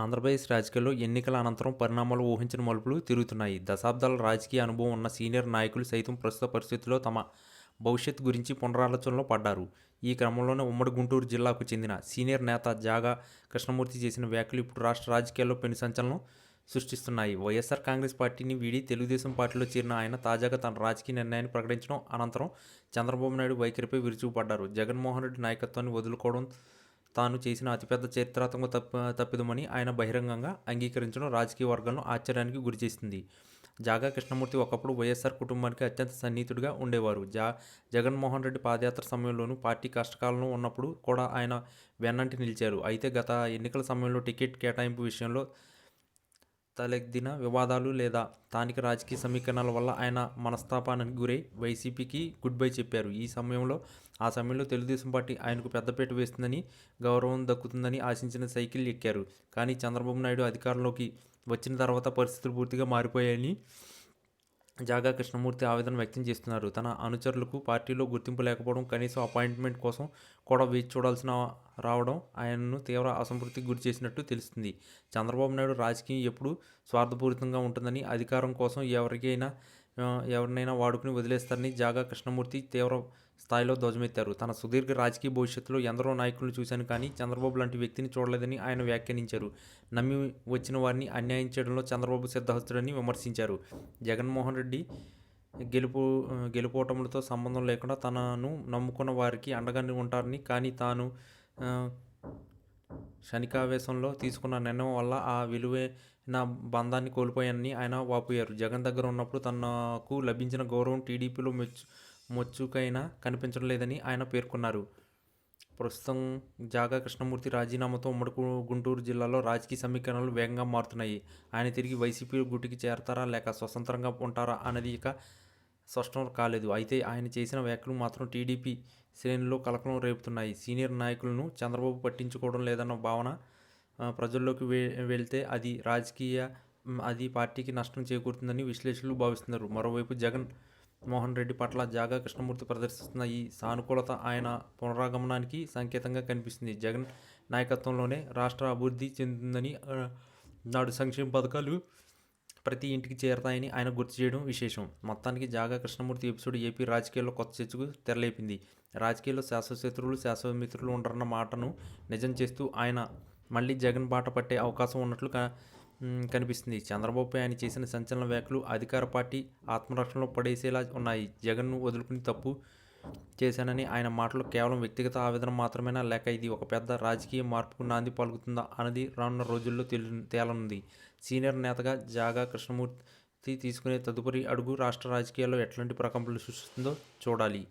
ఆంధ్రప్రదేశ్ రాజకీయాల్లో ఎన్నికల అనంతరం పరిణామాలు ఊహించని మలుపులు తిరుగుతున్నాయి. దశాబ్దాల రాజకీయ అనుభవం ఉన్న సీనియర్ నాయకులు సైతం ప్రస్తుత పరిస్థితుల్లో తమ భవిష్యత్తు గురించి పునరాలోచనలో పడ్డారు. ఈ క్రమంలోనే ఉమ్మడి గుంటూరు జిల్లాకు చెందిన సీనియర్ నేత జాగా కృష్ణమూర్తి చేసిన వ్యాఖ్యలు ఇప్పుడు రాష్ట్ర రాజకీయాల్లో పెను సంచలనం సృష్టిస్తున్నాయి. వైఎస్ఆర్ కాంగ్రెస్ పార్టీని వీడి తెలుగుదేశం పార్టీలో చేరిన ఆయన తాజాగా తన రాజకీయ నిర్ణయాన్ని ప్రకటించడం అనంతరం చంద్రబాబు నాయుడు వైఖరిపై విరుచుకుపడ్డారు. జగన్మోహన్ రెడ్డి నాయకత్వాన్ని వదులుకోవడం తాను చేసిన అతిపెద్ద చరిత్రాత్మక తప్ప తప్పిదమని ఆయన బహిరంగంగా అంగీకరించడం రాజకీయ వర్గాలను ఆశ్చర్యానికి గురిచేసింది. జాగా కృష్ణమూర్తి ఒకప్పుడు వైఎస్ఆర్ కుటుంబానికి అత్యంత సన్నిహితుడిగా ఉండేవారు. జా జగన్మోహన్ రెడ్డి పాదయాత్ర సమయంలోనూ, పార్టీ కష్టకాలంలో ఉన్నప్పుడు కూడా ఆయన వెన్నంటి నిలిచారు. అయితే గత ఎన్నికల సమయంలో టికెట్ కేటాయింపు విషయంలో తలెత్తిన వివాదాలు లేదా స్థానిక రాజకీయ సమీకరణాల వల్ల ఆయన మనస్తాపానికి గురై వైసీపీకి గుడ్ బై చెప్పారు. ఈ సమయంలో ఆ సమయంలో తెలుగుదేశం పార్టీ ఆయనకు పెద్దపీట వేస్తుందని, గౌరవం దక్కుతుందని ఆశించిన సైకిల్ ఎక్కారు. కానీ చంద్రబాబు నాయుడు అధికారంలోకి వచ్చిన తర్వాత పరిస్థితులు పూర్తిగా మారిపోయాయని జాగా కృష్ణమూర్తి ఆవేదన వ్యక్తం చేస్తున్నారు. తన అనుచరులకు పార్టీలో గుర్తింపు లేకపోవడం, కనీసం అపాయింట్మెంట్ కోసం కూడా వేచి చూడాల్సిన రావడం ఆయనను తీవ్ర అసంతృప్తికి గురి చేసినట్టు తెలుస్తుంది. చంద్రబాబు నాయుడు రాజకీయం ఎప్పుడు స్వార్థపూరితంగా ఉంటుందని, అధికారం కోసం ఎవరికైనా ఎవరినైనా వాడుకుని వదిలేస్తారని జాగా కృష్ణమూర్తి తీవ్ర స్థాయిలో ధ్వజమెత్తారు. తన సుదీర్ఘ రాజకీయ భవిష్యత్తులో ఎందరో నాయకులను చూశాను కానీ చంద్రబాబు లాంటి వ్యక్తిని చూడలేదని ఆయన వ్యాఖ్యానించారు. నమ్మి వచ్చిన వారిని అన్యాయం చేయడంలో చంద్రబాబు సిద్ధహస్తుడని విమర్శించారు. జగన్మోహన్ రెడ్డి గెలుపు గెలుపోటములతో సంబంధం లేకుండా తనను నమ్ముకున్న వారికి అండగా ఉంటారని, కానీ తాను క్షణికావేశంలో తీసుకున్న నిర్ణయం వల్ల ఆ విలువైన బంధాన్ని కోల్పోయానని ఆయన వాపోయారు. జగన్ దగ్గర ఉన్నప్పుడు తనకు లభించిన గౌరవం టీడీపీలో మెచ్చు మొచ్చుకైనా కనిపించడం లేదని ఆయన పేర్కొన్నారు. ప్రస్తుతం జాగా కృష్ణమూర్తి రాజీనామాతో ఉమ్మడి గుంటూరు జిల్లాలో రాజకీయ సమీకరణలు వేగంగా మారుతున్నాయి. ఆయన తిరిగి వైసీపీ గూటికి చేరతారా లేక స్వతంత్రంగా ఉంటారా అనేది ఇక స్పష్టం కాలేదు. అయితే ఆయన చేసిన వ్యాఖ్యలు మాత్రం టీడీపీ శ్రేణుల్లో కలకలం రేపుతున్నాయి. సీనియర్ నాయకులను చంద్రబాబు పట్టించుకోవడం లేదన్న భావన ప్రజల్లోకి వె వెళ్తే అది రాజకీయ అది పార్టీకి నష్టం చేకూరుతుందని విశ్లేషకులు భావిస్తున్నారు. మరోవైపు జగన్ మోహన్ రెడ్డి పట్ల జాగా కృష్ణమూర్తి ప్రదర్శిస్తున్న ఈ సానుకూలత ఆయన పునరాగమనానికి సంకేతంగా కనిపిస్తుంది. జగన్ నాయకత్వంలోనే రాష్ట్ర అభివృద్ధి చెందుతుందని, నాడు సంక్షేమ పథకాలు ప్రతి ఇంటికి చేరతాయని ఆయన గుర్తు చేయడం విశేషం. మొత్తానికి జాగా కృష్ణమూర్తి ఎపిసోడ్ ఏపీ రాజకీయాల్లో కొత్త చర్చకు తెరలేపింది. రాజకీయాల్లో శాశ్వత శత్రువులు, శాశ్వత మిత్రులు ఉండరన్న మాటను నిజం చేస్తూ ఆయన మళ్ళీ జగన్ బాట పట్టే అవకాశం ఉన్నట్లు కనిపిస్తుంది. చంద్రబాబుపై ఆయన చేసిన సంచలన వ్యాఖ్యలు అధికార పార్టీ ఆత్మరక్షణలో పడేసేలా ఉన్నాయి. జగన్ను వదులుకుని తప్పు చేశానని ఆయన మాటలు కేవలం వ్యక్తిగత ఆవేదన మాత్రమేనా లేక ఇది ఒక పెద్ద రాజకీయ మార్పుకు నాంది పలుకుతుందా అన్నది రానున్న రోజుల్లో తేలనుంది. సీనియర్ నేతగా జాగా కృష్ణమూర్తి తీసుకునే తదుపరి అడుగు రాష్ట్ర రాజకీయాల్లో ఎట్లాంటి ప్రకంపనలు సృష్టిస్తుందో చూడాలి.